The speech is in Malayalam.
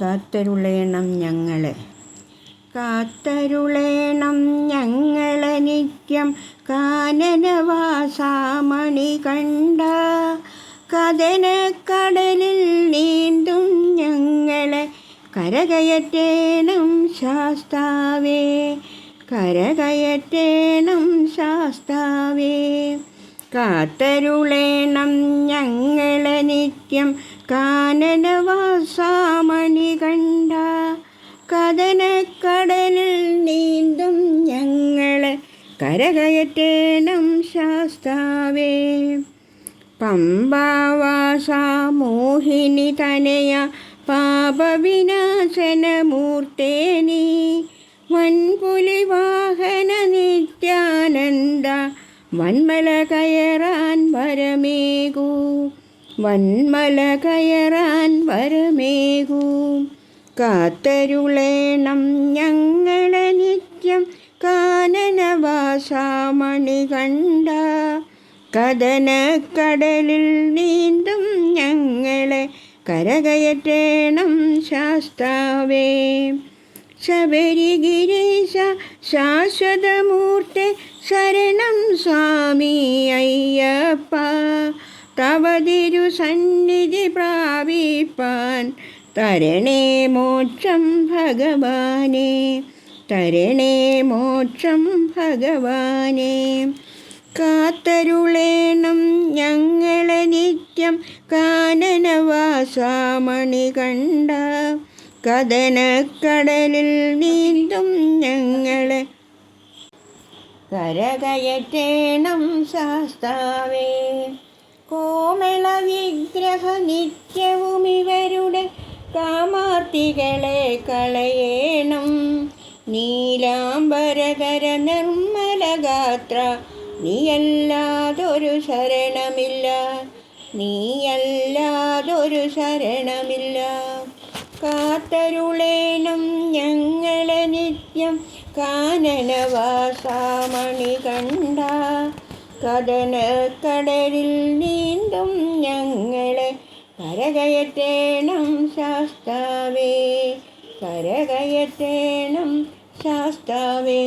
കാത്തരുളേണം ഞങ്ങളെ. കാത്തരുളേണം ഞങ്ങളെ നിത്യം കാനനവാസാമണി കണ്ട. കഥനക്കടലിൽ നീന്തും ഞങ്ങളെ കരകയറ്റേണം ശാസ്താവേ. കരകയറ്റേണം ശാസ്താവേ. കാത്തരുളേണം ഞങ്ങളെ നിത്യം കാനനവാസാമണി കണ്ട കഥനക്കടലിൽ നീന്തും ഞങ്ങളെ കരകയറ്റേണം ശാസ്താവേ. പമ്പാവാസ മോഹിനി തനയ പാപവിനാശനമൂർത്തേ നീ വൻപുലി വാഹന നിത്യാനന്ദ വന്മല കയറാൻ വരമേകൂ. വന്മല കയറാൻ വരമേകൂ. കാത്തരുളേണം ഞങ്ങളെ നിത്യം കാനനവാസാമണി കണ്ട. കഥനക്കടലിൽ നീന്തും ഞങ്ങളെ കരകയറ്റേണം ശാസ്താവേ. ശബരിഗിരീശ ശാശ്വതമൂർത്തെ ശരണം സ്വാമി അയ്യപ്പ. തവതിരു സന്നിധി പ്രാപിപ്പാൻ. തരണേ മോക്ഷം ഭഗവാനെ. തരണേ മോക്ഷം ഭഗവാനെ. കാത്തരുളേണം ഞങ്ങളെ നിത്യം കാനനവാസാമണി കണ്ട. കഥനക്കടലിൽ നീന്തും ഞങ്ങളെ. കരകയറ്റേണം ശാസ്താവേ. കോമള വിഗ്രഹ നിത്യവും ഇവരുടെ കാമാർത്തികളെ കളയേണം. നീലാംബരകര നിർമ്മലഗാത്ര നീയല്ലാതൊരു ശരണമില്ല. നീയല്ലാതൊരു ശരണമില്ല. കാത്തരുളേണം ഞങ്ങളെ നിത്യം കാനനവാസാമണി കണ്ട കടലിൽ നീന്തും ഞങ്ങളെ കരകയറ്റേണം ശാസ്താവേ കരകയറ്റേണം ശാസ്താവേ.